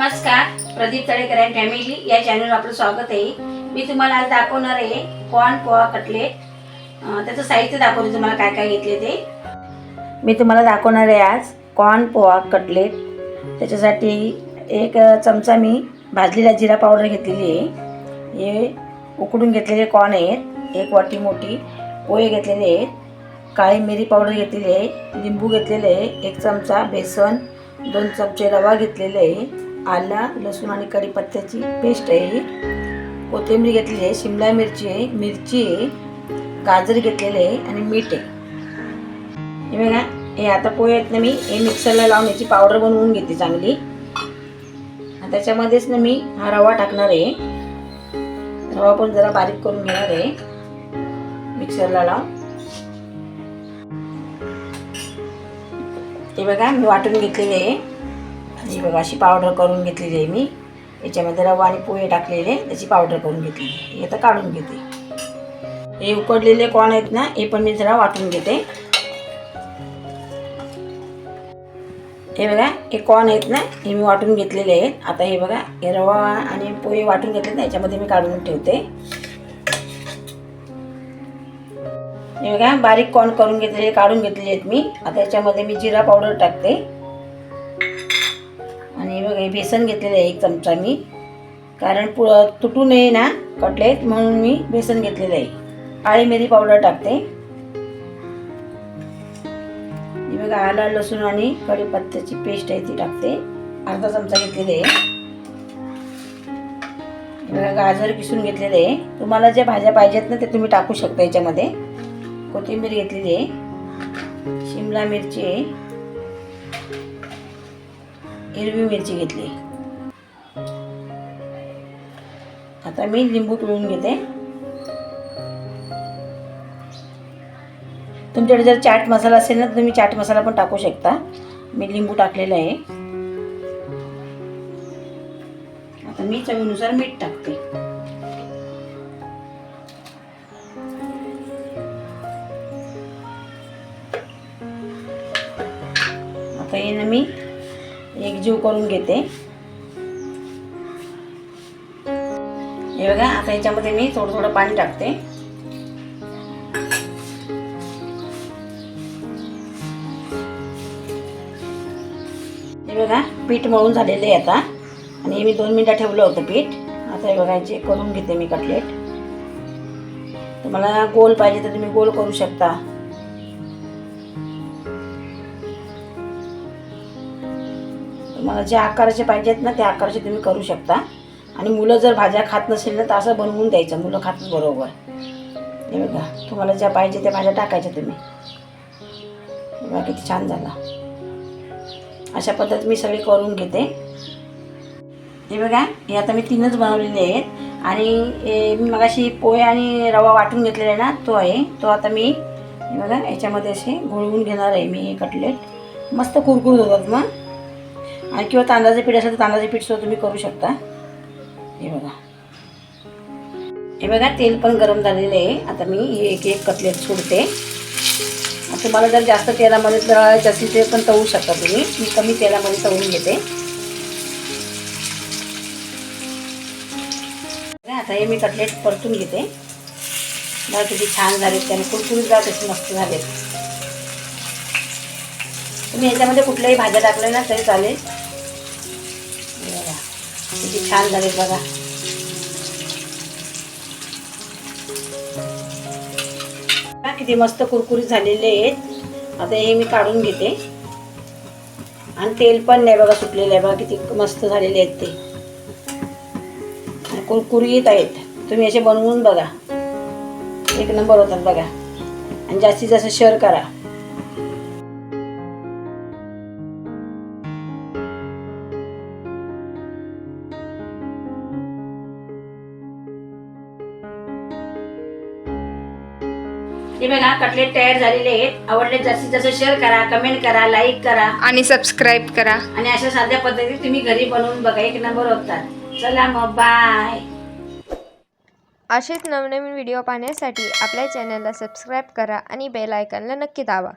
नमस्कार प्रदीप तळेकर फॅमिली या चॅनलवर आपलं स्वागत आहे. मी तुम्हाला आज दाखवणार आहे कॉर्न पोहा कटलेट त्याचं साहित्य दाखवते तुम्हाला काय काय घेतले ते. मी तुम्हाला दाखवणार आहे आज कॉर्न पोहा कटलेट त्याच्यासाठी एक चमचा मी भाजलेला जिरा पावडर घेतलेली आहे. हे उकडून घेतलेले कॉर्न आहेत. एक वाटी मोठी पोहे घेतलेले आहेत. काळी मिरी पावडर घेतलेली आहे. लिंबू घेतलेले आहे. एक चमचा बेसन दोन चमचे रवा घेतलेले आहे. आला लसूण आणि कढीपत्त्याची पेस्ट आहे. कोथिंबीर घेतलेली आहे शिमला मिरची आहे मिरची आहे गाजर घेतलेले आहे आणि मीठ आहे. हे बघा हे आता पोहे आहेत ना मी हे मिक्सरला लावून याची पावडर बनवून घेते चांगली. आणि त्याच्यामध्येच ना मी हा रवा टाकणार आहे. रवा पण जरा बारीक करून घेणार आहे. मिक्सरला लावून. हे बघा मी वाटून घेतलेले आहे. ही बघा अशी पावडर करून घेतलेली आहे मी. याच्यामध्ये रवा आणि पोहे टाकलेले त्याची पावडर करून घेतली हे तर काढून घेते. हे उकडलेले कॉर्न आहेत ना हे पण मी जरा वाटून घेते. हे बघा हे कॉर्न आहेत ना हे मी वाटून घेतलेले आहेत. आता हे बघा हे रवा आणि पोहे वाटून घेतले ना याच्यामध्ये मी काढून ठेवते. हे बघा बारीक कॉर्न करून घेतलेले काढून घेतलेले आहेत मी. आता याच्यामध्ये मी जिरा पावडर टाकते. हे बेसन घेतलेलं आहे एक चमचा मी. कारण पु तुटू नये ना कटलेट म्हणून मी बेसन घेतलेलं आहे. काळी मिरी पावडर टाकते. हे बघा आला लसूण आणि कढीपत्त्याची पेस्ट आहे ती टाकते. अर्धा चमचा घेतलेले आहे. बघा गाजर किसून घेतलेले आहे. तुम्हाला ज्या भाज्या पाहिजेत ना ते तुम्ही टाकू शकता याच्यामध्ये. कोथिंबीर घेतलेली आहे. शिमला मिरची आहे. हिरवी मिरची घेतली. आता मी लिंबू पिळून घेते. तुमच्याकडे जर चाट मसाला असेल ना तर तुम्ही चाट मसाला पण टाकू शकता. मी लिंबू टाकलेला आहे. आता मी चवीनुसार मीठ टाकते. आता हे ना मी एकजीव करून घेते. हे बघा आता याच्यामध्ये मी थोडं थोडं पाणी टाकते. हे बघा पीठ मळून झालेलं आहे आता. आणि हे मी दोन मिनटं ठेवलं होतं पीठ. आता हे बघायचे करून घेते मी कटलेट. तुम्हाला गोल पाहिजे तर तुम्ही गोल करू शकता. तुम्हाला जे आकाराचे पाहिजेत ना त्या आकाराचे तुम्ही करू शकता. आणि मुलं जर भाज्या खात नसेल ना तर असं बनवून द्यायचं. मुलं खातच बरोबर. हे बघा तुम्हाला ज्या पाहिजे त्या भाज्या टाकायच्या तुम्ही. बघा किती छान झाला. अशा पद्धत मी सगळी करून घेते. हे बघा हे आता मी तीनच बनवलेले आहेत. आणि मी मगाशी पोहे आणि रवा वाटून घेतलेला आहे ना तो आहे. तो आता मी हे बघा याच्यामध्ये असे घोळवून घेणार आहे मी हे कटलेट. मस्त कुरकुरीत होतात मग आणि किंवा तांदळाचं पीठ असेल तर तांदळाचं पीठ सुद्धा तुम्ही करू शकता. हे बघा. हे बघा तेल पण गरम झालेलं आहे. आता मी हे एक एक कटलेट सोडते. तुम्हाला जर जास्त तेलामध्ये तळायचे असेल ते पण तळू शकता तुम्ही. मी कमी तेलामध्ये तळून घेते. आता हे मी कटलेट परतून घेते. बघा किती छान झालेत त्याने. कुरकुरीत जात असे मस्त झालेत. तुम्ही याच्यामध्ये कुठल्याही भाज्या टाकल्या ना तरी चालेल. किती छान झाले बघा. बघा, किती मस्त कुरकुरीत झालेले आहेत. आता हे मी काढून घेते. आणि तेल पण नाही बघा सुटलेलं आहे. बघा किती मस्त झालेले आहेत ते. कुरकुरीत आहेत. तुम्ही असे बनवून बघा. एक नंबर होतात बघा. आणि जास्तीत जास्त शेअर करा. हे बघा कटलेट तयार झालेले आहेत. आवडले जास्तीत जास्त शेअर करा कमेंट करा लाईक करा. आणि सबस्क्राईब करा. आणि अशा साध्या पद्धतीने तुम्ही घरी बनवून बघा एक नंबर होतात चला मग बाय असेच नवनवीन व्हिडिओ पाहण्यासाठी आपल्या चॅनलला सबस्क्राईब करा आणि बेल आयकॉनला नक्की दाबा.